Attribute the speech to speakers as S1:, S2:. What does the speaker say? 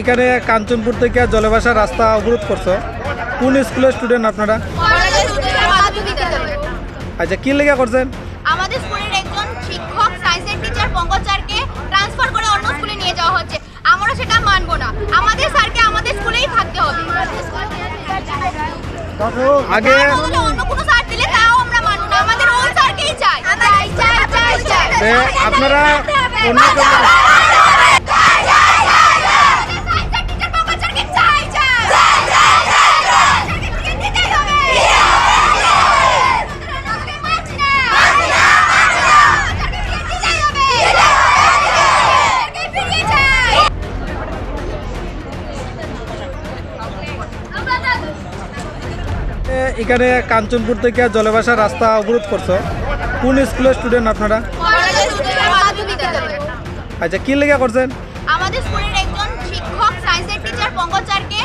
S1: এখানে কাঞ্চনপুর থেকে জলবাসা রাস্তা অবরোধ করছ। কোন স্কুলের স্টুডেন্ট আপনারা? আচ্ছা কি লেগে করছেন?
S2: আমাদের স্কুলের একজন শিক্ষক
S1: এ, আপনারা অন্য এখানে কাঞ্চনপুর থেকে জলবাসা রাস্তা অবরোধ করছ। কোন স্কুলের স্টুডেন্ট আপনারা? আচ্ছা কি লেখা করছেন?
S2: আমাদের স্কুলের একজন শিক্ষক সায়েন্সের টিচার পঙ্কজ স্যারকে